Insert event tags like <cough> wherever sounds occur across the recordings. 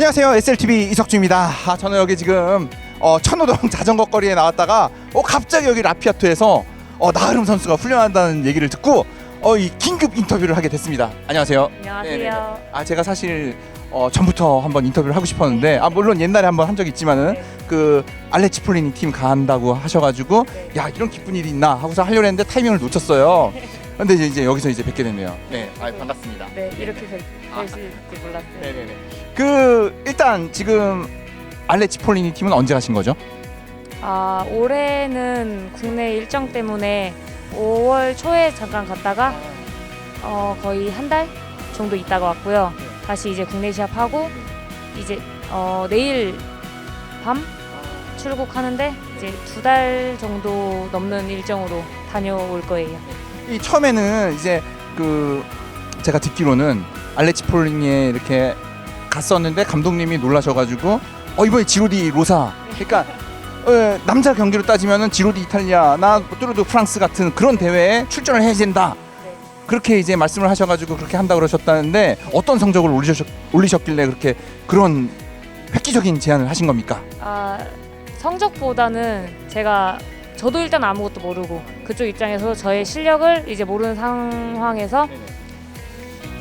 안녕하세요. SLTV 이석주입니다. 아, 저는 여기 지금 어, 천호동 <laughs> 자전거 거리에 나왔다가 어, 갑자기 여기 라피아토에서 어, 나흐름 선수가 훈련한다는 얘기를 듣고 어, 이 긴급 인터뷰를 하게 됐습니다. 안녕하세요. 안녕하세요. 네네네. 아 제가 사실 어, 전부터 한번 인터뷰를 하고 싶었는데 아 물론 옛날에 한번 한 적 있지만은 네. 그 알레치 폴리니 팀 간다고 하셔가지고 네. 야 이런 기쁜 일이 있나 하고서 하려고 했는데 타이밍을 놓쳤어요. 근데 이제, 이제 여기서 이제 뵙게 됐네요. 네, 아, 반갑습니다. 네, 이렇게 뵐, 아. 있을지 몰랐어요. 네네네. 그 일단 지금 알레치 폴리니 팀은 언제 가신 거죠? 아, 올해는 국내 일정 때문에 5월 초에 잠깐 갔다가 어, 거의 한 달 정도 있다가 왔고요. 다시 이제 국내 시합하고 이제 어, 내일 밤 출국하는데 이제 두 달 정도 넘는 일정으로 다녀올 거예요. 이 처음에는 이제 그 제가 듣기로는 알레치 폴리니에 이렇게 갔었는데 감독님이 놀라셔가지고 어 이번에 지로디 로사 그러니까 어, 남자 경기로 따지면은 지로디 이탈리아나 뚜르드 프랑스 같은 그런 대회에 출전을 해야 된다. 네. 그렇게 이제 말씀을 하셔가지고 그렇게 한다 그러셨다는데 어떤 성적을 올리셨, 올리셨길래 그렇게 그런 획기적인 제안을 하신 겁니까? 아 성적보다는 제가 저도 일단 아무것도 모르고 그쪽 입장에서 저의 실력을 이제 모르는 상황에서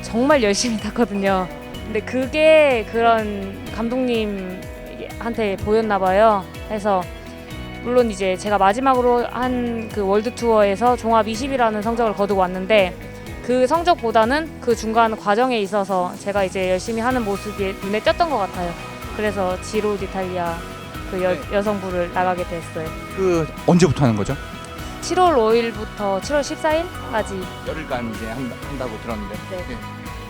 정말 열심히 탔거든요. 근데 그게 그런 감독님한테 보였나 봐요. 해서 물론 이제 제가 마지막으로 한 그 월드 투어에서 종합 20이라는 성적을 거두고 왔는데 그 성적보다는 그 중간 과정에 있어서 제가 이제 열심히 하는 모습이 눈에 띄었던 것 같아요. 그래서 지로 디탈리아 그 여, 네. 여성부를 나가게 됐어요. 그 언제부터 하는 거죠? 7월 5일부터 7월 14일까지 열흘간 이제 한, 한다고 들었는데 네.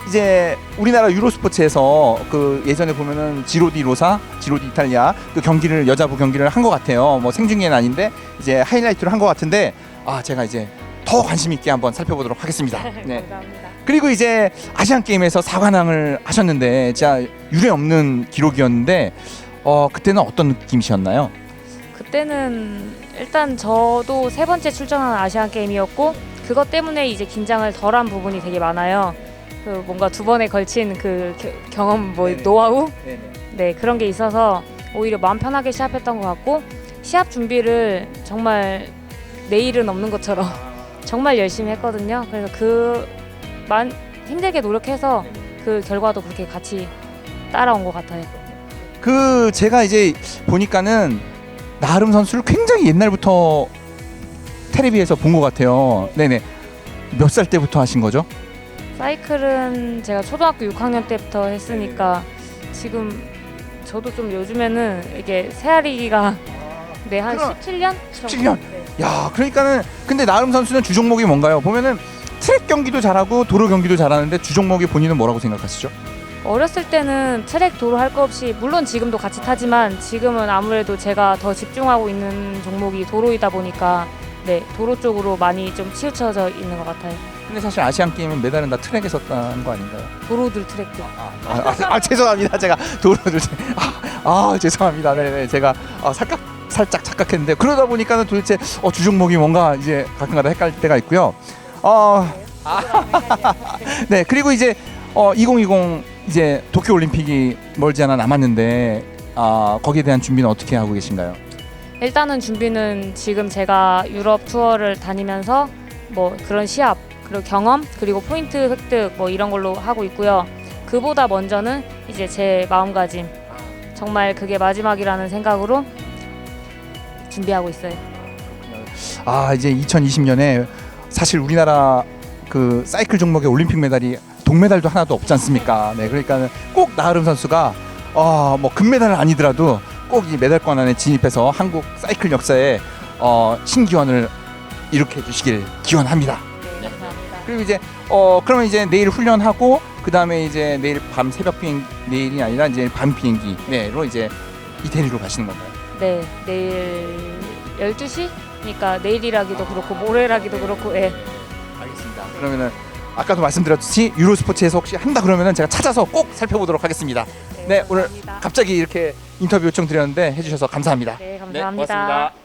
이제 우리나라 유로스포츠에서 그 예전에 보면은 지로디 로사, 지로디 이탈리아 그 경기를 여자부 경기를 한 것 같아요. 뭐 생중계는 아닌데 이제 하이라이트를 한것 같은데 아 제가 이제 더 관심 있게 한번 살펴보도록 하겠습니다. <laughs> 네. 감사합니다. 그리고 이제 아시안 게임에서 4관왕을 하셨는데 진짜 유례 없는 기록이었는데 어 그때는 어떤 느낌이셨나요? 그때는 일단 저도 세 번째 출전한 아시안 게임이었고 그것 때문에 이제 긴장을 덜한 부분이 되게 많아요. 그 뭔가 두 번에 걸친 그 겨- 경험 뭐 네네. 노하우. 네 그런 게 있어서 오히려 마음 편하게 시합했던 것 같고 시합 준비를 정말 내일은 없는 것처럼 정말 열심히 했거든요. 그래서 그만 힘들게 노력해서 그 결과도 그렇게 같이 따라온 것 같아요. 그 제가 이제 보니까는 나름 선수를 굉장히 옛날부터 텔레비에서 본 것 같아요. 네네. 몇 살 때부터 하신 거죠? 사이클은 제가 초등학교 6학년 때부터 했으니까 지금 저도 좀 요즘에는 이게 새알이기가 네한 그럼 17년? 17년? 야, 그러니까는 근데 나름 선수는 주 종목이 뭔가요? 보면은 트랙 경기도 잘하고 도로 경기도 잘하는데 주 종목이 본인은 뭐라고 생각하시죠? 어렸을 때는 트랙 도로 할 거 없이 물론 지금도 같이 타지만 지금은 아무래도 제가 더 집중하고 있는 종목이 도로이다 보니까 네 도로 쪽으로 많이 좀 치우쳐져 있는 것 같아요. 근데 사실 아시안 게임은 메달은 다 트랙에서 딴 거 아닌가요? 도로들 트랙들. 아, 아, 아, 아, 죄송합니다. 제가 도로를 아, 아 죄송합니다. 네네 제가 아, 살짝 살짝 착각했는데 그러다 보니까는 도대체 어, 주 종목이 뭔가 이제 가끔가다 헷갈릴 때가 있고요. 어, <laughs> 네 그리고 이제 어, 2020 이제 도쿄 올림픽이 멀지 않아 남았는데 아, 거기에 대한 준비는 어떻게 하고 계신가요? 일단은 준비는 지금 제가 유럽 투어를 다니면서 뭐 그런 시합 그리고 경험 그리고 포인트 획득 뭐 이런 걸로 하고 있고요. 그보다 먼저는 이제 제 마음가짐 정말 그게 마지막이라는 생각으로 준비하고 있어요. 아 이제 2020년에 사실 우리나라 그 사이클 종목의 올림픽 메달이 동메달도 하나도 없지 않습니까? 네, 그러니까 꼭 나흐름 선수가 어 뭐 금메달은 아니더라도 꼭 이 메달권 안에 진입해서 한국 사이클 역사에 어 신기원을 일으켜 주시길 기원합니다. 네, 감사합니다. 그리고 이제 어 그러면 이제 내일 훈련하고 그 다음에 이제 내일 밤 새벽 비행 내일이 아니라 이제 밤 비행기 네로 이제 이태리로 가시는 건가요? 네, 내일 12시? 그러니까 내일이라기도 그렇고 모레라기도 그렇고 예. 알겠습니다. 그러면은 아까도 말씀드렸듯이 유로스포츠에서 혹시 한다 그러면은 제가 찾아서 꼭 살펴보도록 하겠습니다. 네, 오늘 감사합니다. 갑자기 이렇게 인터뷰 요청 드렸는데 해주셔서 감사합니다. 네, 감사합니다. 고맙습니다. 네.